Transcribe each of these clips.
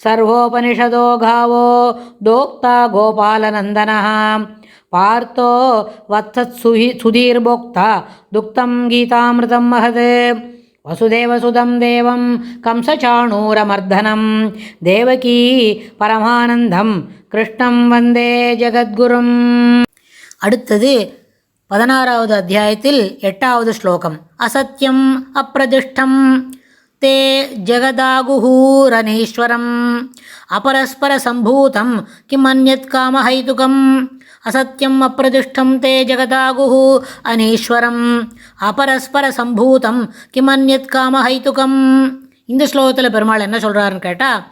ಸರ್ವೋಪನಿಷದೋ ಗಾವೋ ದೋಕ್ತ ಗೋಪಾಲನಂದನ ಪಾರ್ಥೋ ವತ್ಸತ್ ಸುಹಿ ಸುಧೀರ್ಭೋಕ್ತ ದುಕ್ತಂ ಗೀತಾಮೃತಂ ಮಹದೇ ವಸುದೇವಸುಧಂ ದೇವಂ ಕಂಸಚಾಣೂರಮರ್ಧನಂ ದೇವಕೀ ಪರಮಾನಂದಂ கிருஷ்ணம் வந்தே ஜெகத்குரும் அடுத்தது பதினாறாவது அத்தியாயத்தில் எட்டாவது ஸ்லோகம் அசத்தியம் அப்பிரதிஷ்டம் தே ஜெகதாகுஹூரனீஸ்வரம் அபரஸ்பரசம்பூதம் கிம் அந்யத் காமஹைதுகம் அசத்தியம் அப்பிரதிஷ்டம் தே ஜெகதாகுः அனீஸ்வரம் அபரஸ்பரசம்பூதம் கிம் அந்யத் காமஹைதுகம் இந்த ஸ்லோகத்தில் பெருமாள் என்ன சொல்கிறாருன்னு கேட்டால்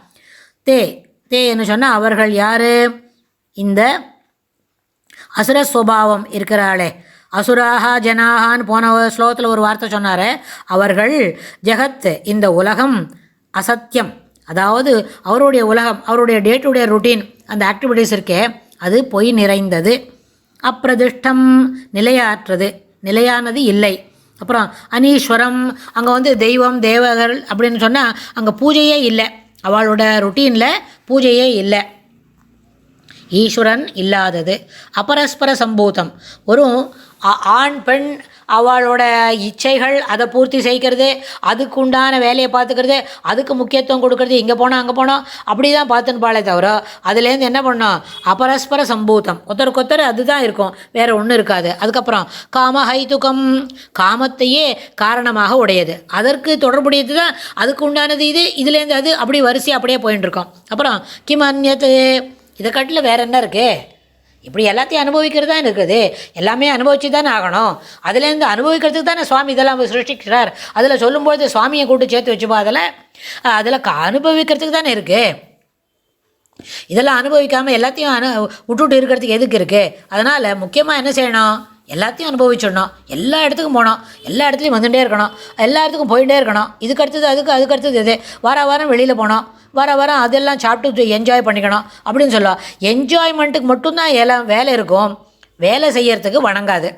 தே தே என்று சொன்னால் அவர்கள் யார்? இந்த அசுர சுவாவம் இருக்கிறாளே. அசுராக ஜனாகான்னு போன ஸ்லோகத்தில் ஒரு வார்த்தை சொன்னார். அவர்கள் ஜெகத் இந்த உலகம் அசத்தியம். அதாவது அவருடைய உலகம் அவருடைய டே டு டே ருட்டீன் அந்த ஆக்டிவிட்டீஸ் இருக்கே அது பொய் நிறைந்தது. அப்பிரதிஷ்டம் நிலையாற்றது. நிலையானது இல்லை. அப்புறம் அனீஸ்வரம் அங்கே வந்து தெய்வம் தேவர்கள் அப்படின்னு சொன்னால் அங்கே பூஜையே இல்லை. அவளோட ருட்டீனில் பூஜையே இல்லை. ஈஸ்வரன் இல்லாதது. அபரஸ்பர சம்பூதம். ஒரு ஆண் பெண் அவளோட இச்சைகள் அதை பூர்த்தி செய்கிறது அதுக்கு உண்டான வேலையை பார்த்துக்கிறது அதுக்கு முக்கியத்துவம் கொடுக்கறது இங்கே போனோம் அங்கே போனோம் அப்படி தான் பார்த்துன்னு தவிர அதுலேருந்து என்ன பண்ணோம் அபரஸ்பர சம்பூதம். ஒருத்தருக்கு ஒருத்தர் அதுதான் இருக்கும். வேற ஒன்றும் இருக்காது. அதுக்கப்புறம் காம ஹைதுகம் காமத்தையே காரணமாக உடையது. அதற்கு தொடர்புடையது தான் அதுக்கு உண்டானது இது இதுலேருந்து அது அப்படி வரிசை அப்படியே போயின்னு இருக்கோம் அப்புறம் கிம் அந்நியத்து இதை காட்டில் வேற என்ன இருக்கு? இப்படி எல்லாத்தையும் அனுபவிக்கிறது தான் இருக்குது? எல்லாமே அனுபவிச்சு தானே ஆகணும். அதுலேருந்து அனுபவிக்கிறதுக்கு தானே சுவாமி இதெல்லாம் சிருஷ்டிக்கிறார். அதில் சொல்லும்பொழுது சுவாமியை கூட்டு சேர்த்து வச்சுப்போம். அதில் அதில் க அனுபவிக்கிறதுக்கு தானே இருக்குது இதெல்லாம் அனுபவிக்காமல் எல்லாத்தையும் அனு விட்டுட்டு இருக்கிறதுக்கு எதுக்கு இருக்குது அதனால் முக்கியமாக என்ன செய்யணும்? எல்லாத்தையும் அனுபவிச்சிடணும். எல்லா இடத்துக்கும் போகணும். எல்லா இடத்துலையும் வந்துட்டே இருக்கணும். எல்லா இடத்துக்கும் போயிட்டே இருக்கணும். இதுக்கு அடுத்தது அதுக்கு அதுக்கு அடுத்தது இது வார வாரம் வெளியில் போனோம் வர வாரம் அதெல்லாம் சாப்பிட்டு என்ஜாய் பண்ணிக்கணும். அப்படின்னு சொல்லலாம் என்ஜாய்மெண்ட்டுக்கு மட்டும்தான் எல்லாம் வேலை இருக்கும். வேலை செய்கிறதுக்கு வணங்காது.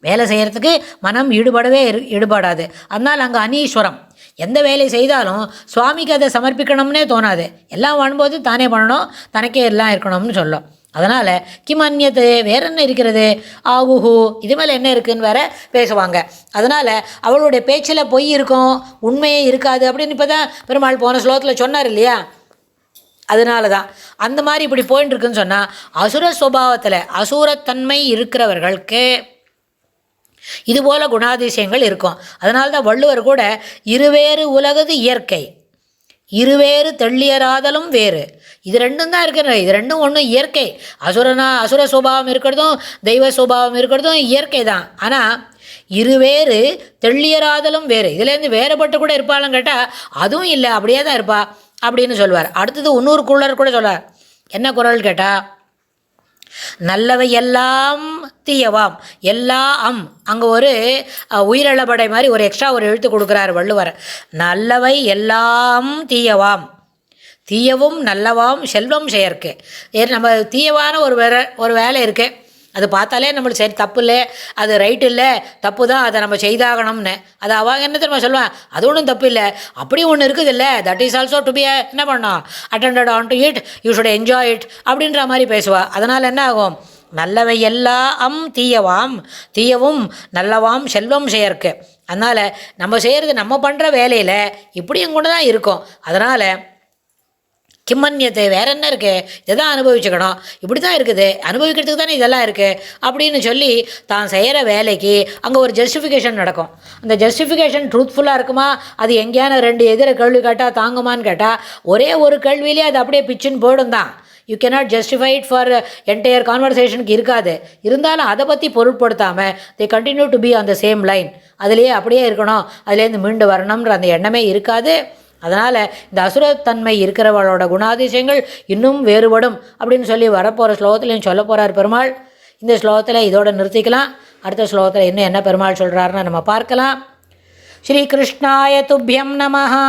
வேலை செய்கிறதுக்கு மனம் ஈடுபடவே இரு- ஈடுபடாது. அதனால் அங்கே அனீஸ்வரம். எந்த வேலை செய்தாலும் சுவாமிக்கு அதை சமர்ப்பிக்கணும்னே தோணாது. எல்லாம் வரும்போது தானே பண்ணணும். தனக்கே எல்லாம் இருக்கணும்னு சொல்லும். அதனால் கிம் அந்நியத்து வேற என்ன இருக்கிறது? ஆகுஹு இது மேலே என்ன இருக்குன்னு வேற பேசுவாங்க. அதனால் அவளுடைய பேச்சில் பொய் இருக்கும் உண்மையே இருக்காது. அப்படின்னு இப்போ தான் பெருமாள் போன ஸ்லோகத்தில் சொன்னார் இல்லையா? அதனால தான். அந்த மாதிரி இப்படி போயின்னு இருக்குன்னு சொன்னால் அசுர சுபாவத்தில் அசுரத்தன்மை இருக்கிறவர்களுக்கு இதுபோல குணாதிசயங்கள் இருக்கும். அதனால தான் வள்ளுவர் கூட இருவேறு உலகது இயற்கை. இருவேறு தெள்ளியராதலும் வேறு. இது ரெண்டும் தான் இருக்கிற இது ரெண்டும் ஒன்றும் இயற்கை. அசுரனா அசுர சுபாவம் இருக்கிறதும் தெய்வ சுபாவம் இருக்கிறதும் இயற்கை தான். ஆனால் இருவேறு தெள்ளியராதலும் வேறு. இதுலேருந்து வேறுபட்டு கூட இருப்பாளுன்னு கேட்டால் அதுவும் இல்லை அப்படியே தான் இருப்பா அப்படின்னு சொல்லுவார் அடுத்தது இன்னொரு குள்ளர் கூட சொல்லுவார் என்ன குரல் கேட்டால் நல்லவை எல்லாம் தீயவாம். எல்லா அம். அங்கே ஒரு உயிரிழப்படை மாதிரி ஒரு எக்ஸ்ட்ரா ஒரு எழுத்து கொடுக்குறாரு வள்ளுவர். நல்லவை எல்லாம் தீயவாம். தீயவும் நல்லவாம் செல்வம் செயற்கு. நம்ம தீயவான ஒரு வேற ஒரு வேலை இருக்குது அது பார்த்தாலே நம்மளுக்கு சரி தப்பு இல்லை அது ரைட் இல்லை தப்பு தான் அதை நம்ம செய்தாகணும்னு. அது அவங்க என்ன தெரியுமா சொல்லுவேன் அது ஒன்றும் தப்பு இல்லை அப்படி ஒன்று இருக்குது இல்லை that is also to be என்ன பண்ணோம் attended on to it you should enjoy it அப்படின்ற மாதிரி பேசுவா. அதனால் என்ன ஆகும்? நல்லவை எல்லாம் தீயவாம். தீயவும் நல்லவாம் செல்வம் செயற்கு. அதனால் நம்ம செய்கிறது நம்ம பண்ணுற வேலையில் இப்படியும் கூட தான் இருக்கும். அதனால் கிம்மன்யத்தை வேற என்ன இருக்கு? இதான் அனுபவிச்சுக்கணும். இப்படி தான் இருக்குது. அனுபவிக்கிறதுக்கு தானே இதெல்லாம் இருக்குது அப்படின்னு சொல்லி தான் செய்கிற வேலைக்கு அங்கே ஒரு ஜஸ்டிஃபிகேஷன் நடக்கும். அந்த ஜஸ்டிஃபிகேஷன் ட்ரூத்ஃபுல்லாக இருக்குமா? அது எங்கேயான ரெண்டு எதிர கேள்வி கேட்டால் தாங்குமான்னு கேட்டால் ஒரே ஒரு கேள்வியிலே அது அப்படியே பிச்சுன்னு போயிடும் தான். You cannot justified for entire கான்வர்சேஷனுக்கு இருக்காது. இருந்தாலும் அதை பற்றி பொருட்படுத்தாமல் they continue to be on the same line அதுலேயே அப்படியே இருக்கணும். அதுலேருந்து மீண்டு வரணுன்ற அந்த எண்ணமே இருக்காது. அதனால் இந்த அசுரத்தன்மை இருக்கிறவளோட குணாதிசயங்கள் இன்னும் வேறுபடும் அப்படின்னு சொல்லி வரப்போகிற ஸ்லோகத்துலையும் சொல்ல போகிறார் பெருமாள். இந்த ஸ்லோகத்தில் இதோட நிறுத்திக்கலாம். அடுத்த ஸ்லோகத்தில் இன்னும் என்ன பெருமாள் சொல்கிறாருன்னு நம்ம பார்க்கலாம். ஸ்ரீ கிருஷ்ணாய துப்பியம் நமஹா.